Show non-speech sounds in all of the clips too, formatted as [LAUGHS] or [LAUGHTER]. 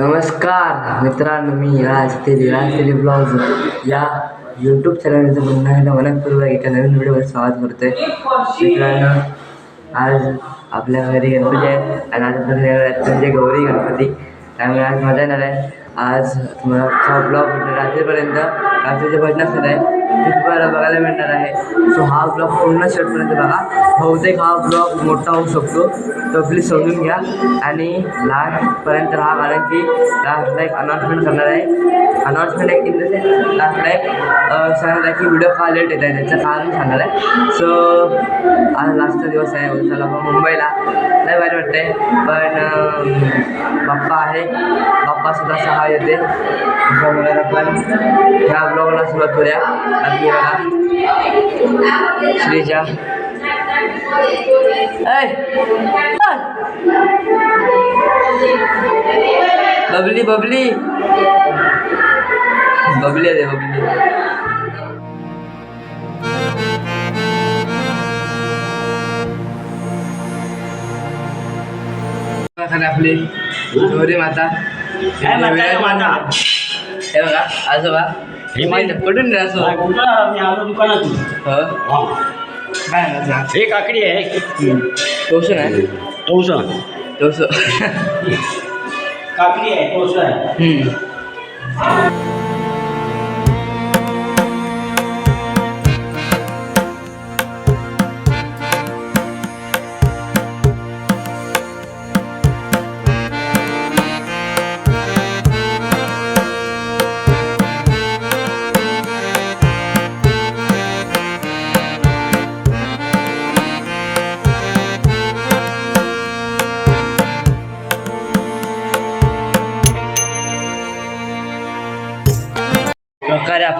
नमस्कार मित्रांनो मी राज तेली राज तेली ब्लॉग या यूट्यूब चॅनलचं पुन्हा एकदा मनपूर्वक एका नवीन व्हिडिओवर स्वागत आहे मित्रांनो आज आपल्या घरी गणपती आहे आणि आज आपल्या घरी म्हणजे गौरी गणपती. त्यामुळे आज मजा येणार आहे. आज तुम्हाला ब्लॉग रात्रीपर्यंत. रात्रीचे भजन असणार आहे. तुम्हाला बघायला मिळणार आहे. सो हा ब्लॉग पूर्ण शेवटपर्यंत बघा. बहुतेक हा ब्लॉग मोठा होऊ शकतो. तो प्लीज समजून घ्या. आणि लास्टपर्यंत राहा कारण की लास्टला एक अनाउन्समेंट करणार आहे. अनाउन्समेंट एक इन द सेन्स लास्टला एक सांगणार आहे की व्हिडिओ का लेट येत आहे त्याचं कारण सांगणार आहे. सो आज लास्टचा दिवस आहे. उद्याला मुंबईला. नाही भारी वाटते पण पप्पा बाप्पा आहे. पप्पासुद्धा सहा येते. पण आपण ह्या ब्लॉगला सुरुवात करूया. श्रीजा. ऐ. बबली बबली. बबली आहे बबली. खाली आपली. गौरी माता. माता? हे बघा आजोबा. हे दिला असो. हा, कुठं मी आलो दुकानातून हो? हा. काय ना हे काकडी आहे. तोसून आहे. तोस तोसो काकडी आहे तोस आहे.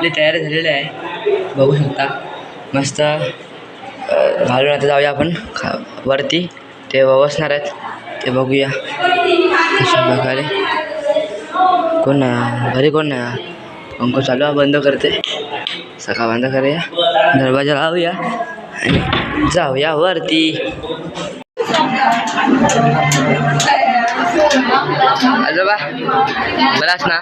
आपली तयारी झालेली आहे बघू शकता मस्त अ, घालून आता जाऊया आपण खा वरती ते वसणार आहेत ते बघूया अशा प्रकारे कोण नाही घरी कोण नाही पंखो चालू आहे, बंद करते सकाळ बंद करूया दरवाजा लावूया आणि जाऊया वरती आजोबा बराच ना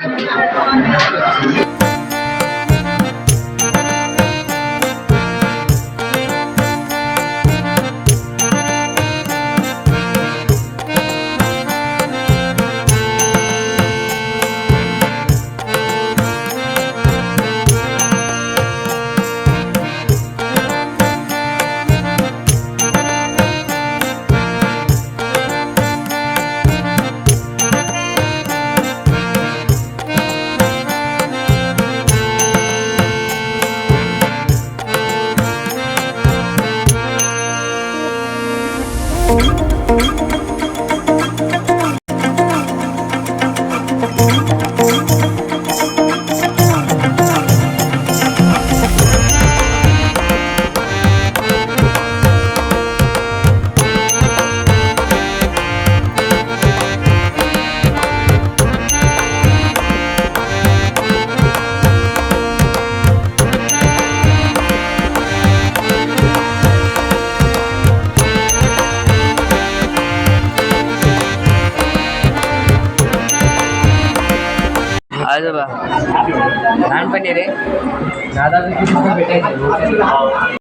भेटायचे श्रेयस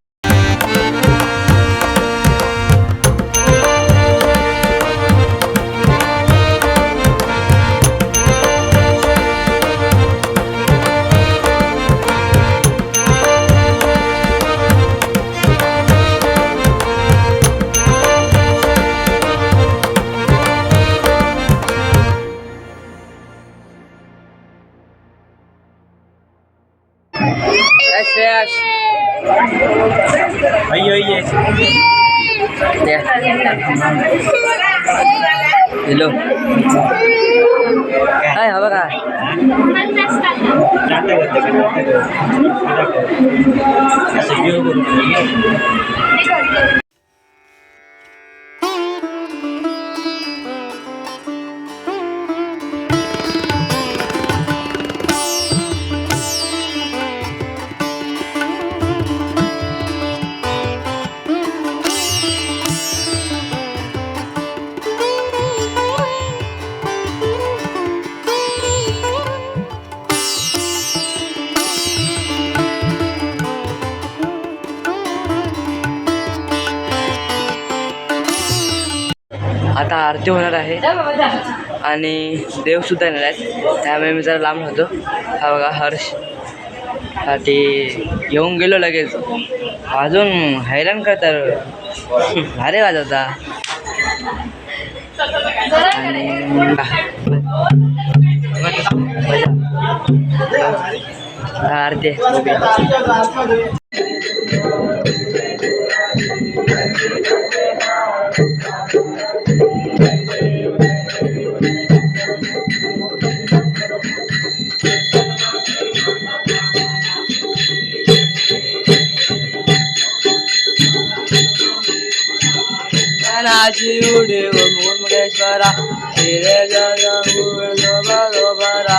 हॅलो काय हवं का? आरती होणार आहे. आणि देवसुद्धा येणार आहेत. त्यामुळे मी जरा लांब होतो हा बघा हर्ष. हा ते येऊन गेलो लगेच. अजून हैराण करतात. भारी वाजवता आणि आरती নাচি উঠে ও মুন্মেশ্বরা ফিরে যারা উড়লো বারো বারা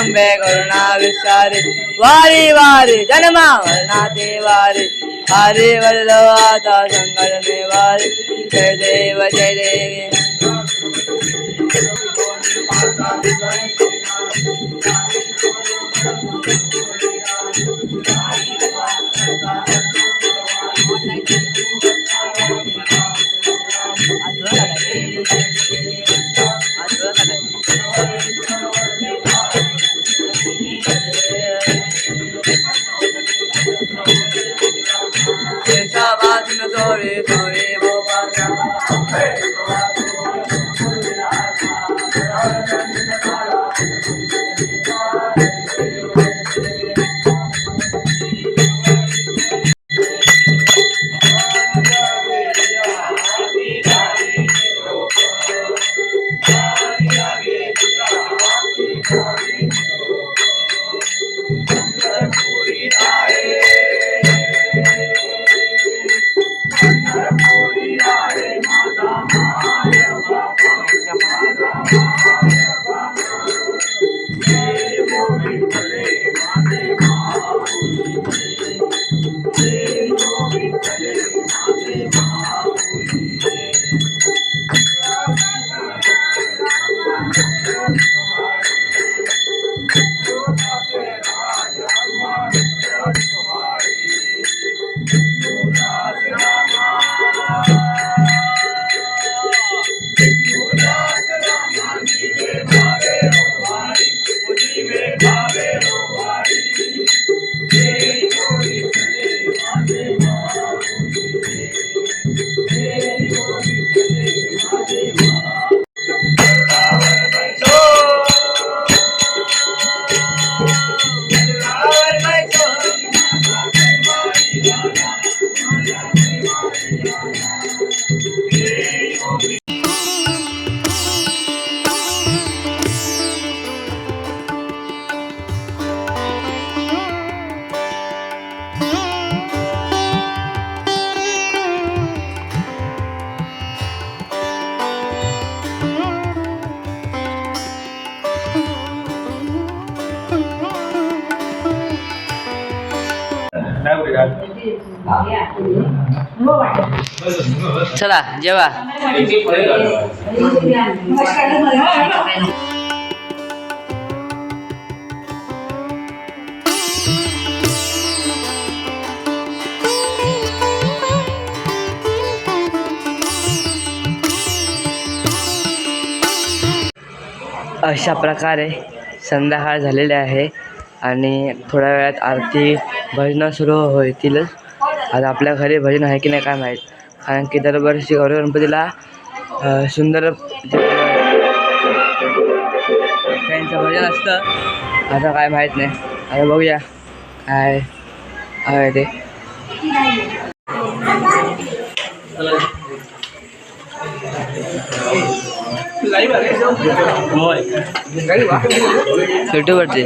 अंबे करुणा विस्तारी वारी वारी जन्मा वर्णाते वारी हरे वल्लो आता संकट वारी जय देव जय देवी। चला जेवा. अशा प्रकारे संध्याकाळ झालेली आहे आणि थोड्या वेळात आरती भजनं सुरू होतीलच. आता आपल्या घरी भजन आहे की नाही काय माहीत. कारण की दरवर्षी गौरी गणपतीला सुंदर त्यांचं भजन असतं. आता काय माहीत नाही. आता बघूया काय आहे ते. युट्यूबवरती.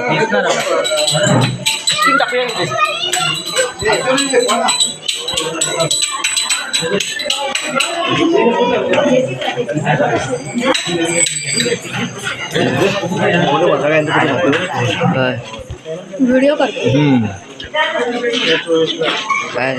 व्हिडिओ करतो काय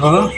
어?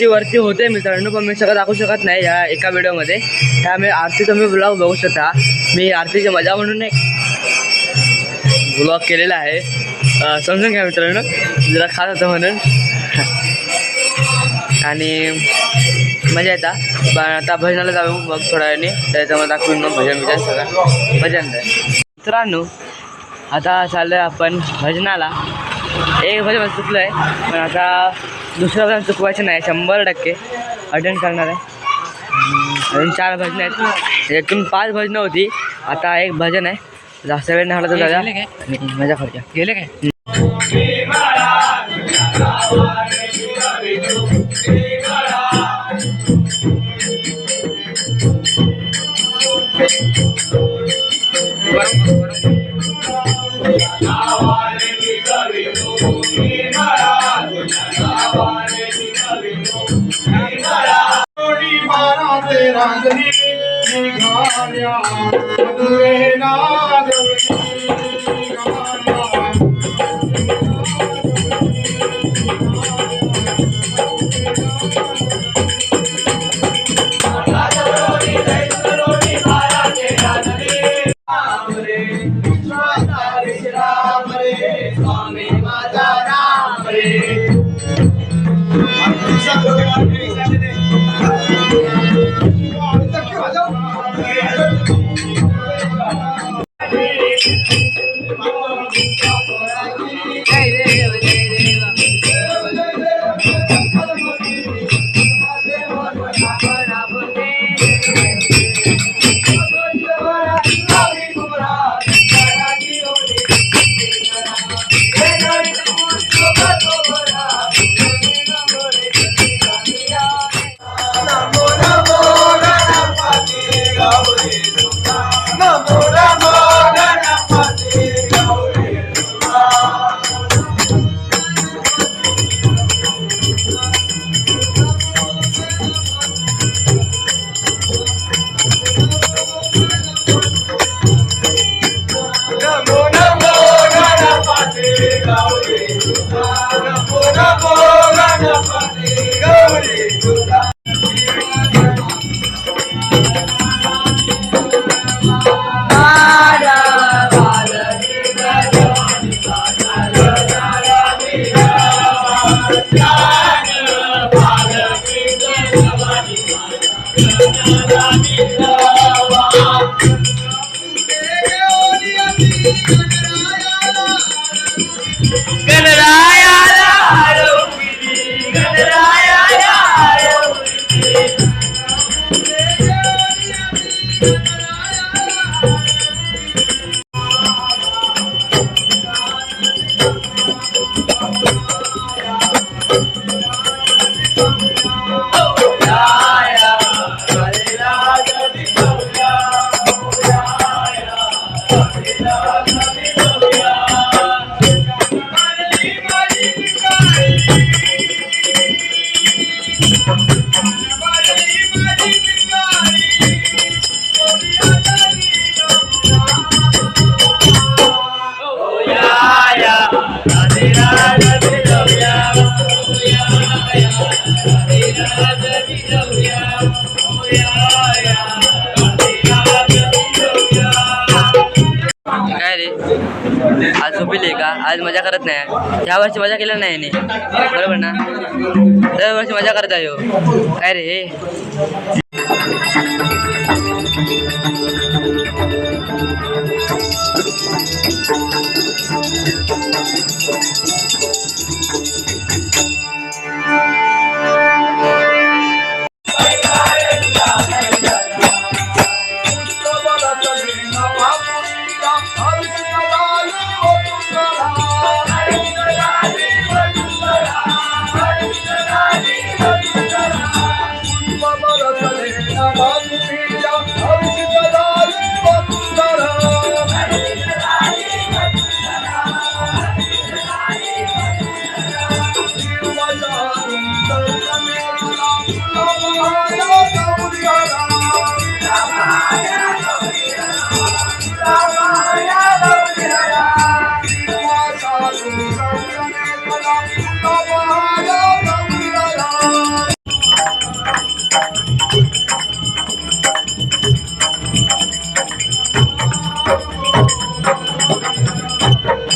आरती वरती होते मित्रांनो पण मी सगळं दाखवू शकत नाही या एका व्हिडिओमध्ये. त्यामुळे आरती तुम्ही ब्लॉग बघू शकता. मी आरतीची मजा म्हणून एक ब्लॉग केलेला आहे. समजून घ्या मित्रांनो जरा खात होतं म्हणून. [LAUGHS] आणि मजा येता. पण आता भजनाला जाऊ मग थोड्या वेळाने. त्याच्यामध्ये दाखवून मग भजन बिजन सगळं. भजन मित्रांनो आता चाललं आहे आपण भजनाला. एक भजन चुकलं आहे पण आता दुसरं भजन चुकवायचं नाही शंभर टक्के अटेंड करणार आहे अजून चार भजनं आहेत एकूण पाच भजनं होती आता एक भजन आहे जास्त वेळ नाही तर दादा। मज़ा खर्चा गेले काय माराचे रांगणी काय आज मजा करत नाही. ह्या वर्षी मजा केलं नाही याने. बरोबर ना? दरवर्षी मजा करत आहे हो. काय रे?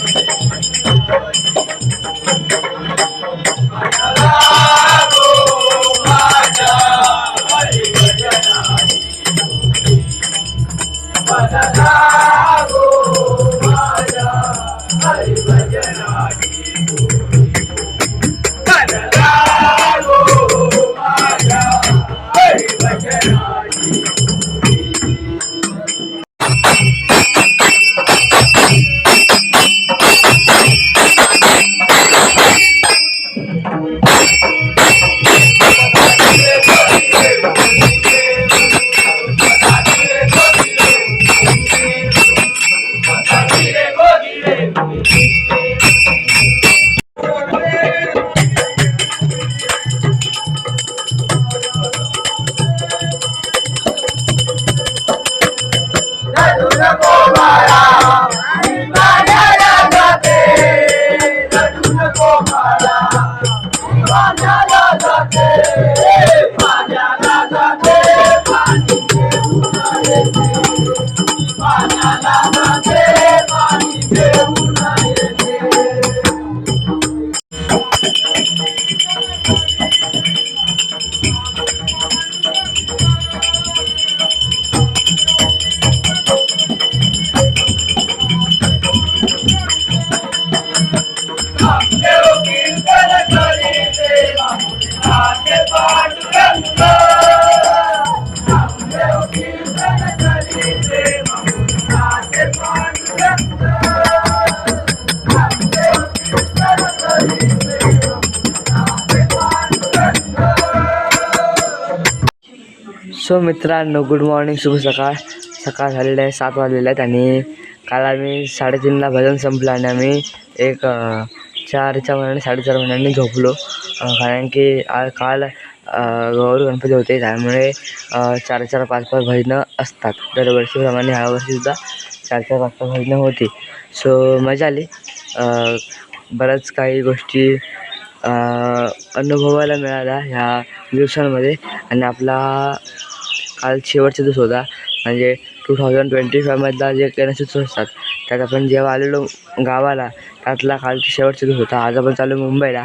Thank you. सो मित्रांनो गुड मॉर्निंग शुभ सकाळ. सकाळ झालेलं आहे सात वाजलेले आहेत आणि काल आम्ही साडेतीनला भजन संपलं आणि आम्ही एक चारच्या महिन्याने साडेचार महिन्यांनी झोपलो. कारण की आ काल गौर गणपती होते त्यामुळे चार चार पाच पाच भजनं असतात. दरवर्षीप्रमाणे ह्यावर्षीसुद्धा चार चार पाच पाच भजनं होती. सो मजा आली. बऱ्याच काही गोष्टी अनुभवायला मिळाल्या ह्या दिवसांमध्ये. आणि आपला काल शेवटचा दिवस होता. म्हणजे टू थाउजंड ट्वेंटी फायमधला जे गणेशोत्सव असतात त्यात आपण जेव्हा आलेलो गावाला त्यातला कालचा शेवटचा दिवस होता. आज आपण चालू मुंबईला.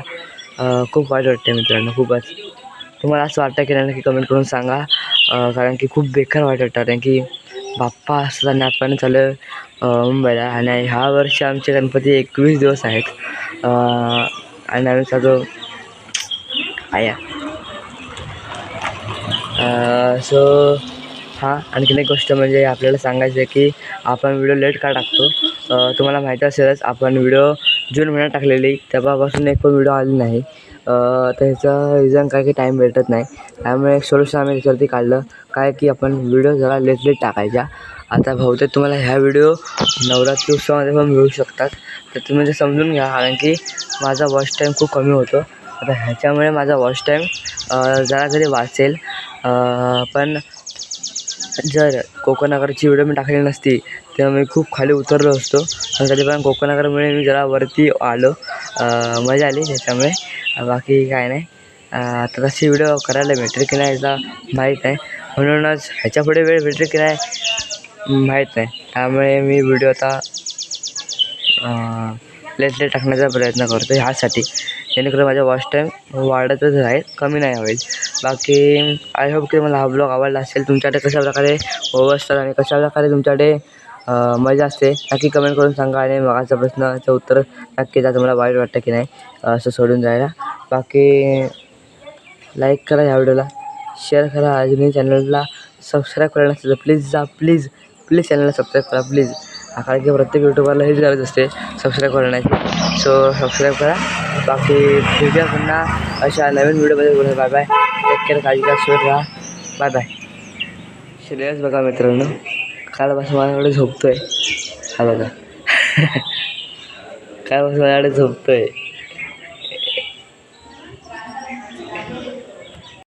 खूप वाईट वाटते मित्रांनो खूपच. तुम्हाला असं वाटतं की नाही नक्की कमेंट करून सांगा. कारण की खूप बेकार वाईट वाटतं. कारण की बाप्पा असताना आपण चालू मुंबईला. आणि ह्या वर्षी आमचे गणपती एकवीस दिवस आहेत. आणि आम्ही चालू आया. सो हां आणखीन एक गोष्ट म्हणजे आपल्याला सांगायचं आहे की आपण व्हिडिओ लेट का टाकतो? तुम्हाला माहीत असेलच आपण व्हिडिओ जून महिन्यात टाकलेली तेव्हापासून एक पण व्हिडिओ आली नाही. तर ह्याचं रिझन काय की टाईम भेटत नाही. त्यामुळे एक सोल्युशन आम्ही त्याच्यावरती काढलं. काय की आपण व्हिडिओ जरा लेट लेट टाकायच्या. आता बहुतेक तुम्हाला ह्या व्हिडिओ नवरात्री उत्सवामध्ये पण मिळू शकतात. तर तुम्ही ते समजून घ्या कारण की माझा वॉच टाईम खूप कमी होतो. आता ह्याच्यामुळे माझा वॉच टाईम जरा तरी वाचेल. पण जर कोकणागरची व्हिडिओ मी टाकली नसती तेव्हा मी खूप खाली उतरलो असतो. पण त्याच्यापर्यंत पण मी जरा वरती आलो. मजा आली त्याच्यामुळे. बाकी काय नाही. आता तशी व्हिडिओ करायला भेटेल की नाही याचा माहीत नाही. म्हणूनच ह्याच्या पुढे वेळ भेटेल की नाही माहीत नाही. त्यामुळे मी व्हिडिओ आता लेट लेट टाकण्याचा प्रयत्न करतो ह्यासाठी. जेणेकरून माझा वॉच टाईम वाढतच राहील कमी नाही होईल. बाकी आय होप की मला हा ब्लॉग आवडला असेल. तुमच्याकडे कशा प्रकारे होत असतात आणि कशा प्रकारे तुमच्याकडे मजा असते. नक्की कमेंट करून सांगा आणि मगाचा प्रश्नाचं उत्तर नक्की जा तुम्हाला वाईट वाटतं की नाही असं सोडून जायला बाकी लाईक करा ह्या व्हिडिओला शेअर करा. अजूनही चॅनलला सबस्क्राईब करायला नसेल प्लीज जा. प्लीज प्लीज चॅनलला सबस्क्राईब करा प्लीज कारण की प्रत्येक यूट्यूबरला हेच गरज असते सबस्क्राईब करण्याची. सो सबस्क्राईब करा. बाकी भेटूया पुन्हा अशा नवीन व्हिडिओमध्ये बोलूया बाय बाय टेक केअर काळजी का सोड राहा बाय बाय श्रेयस बघा मित्रांनो. कालपासून माझ्याकडे झोपतो आहे हा बघा. [LAUGHS] कालपासून माझ्याकडे झोपतो आहे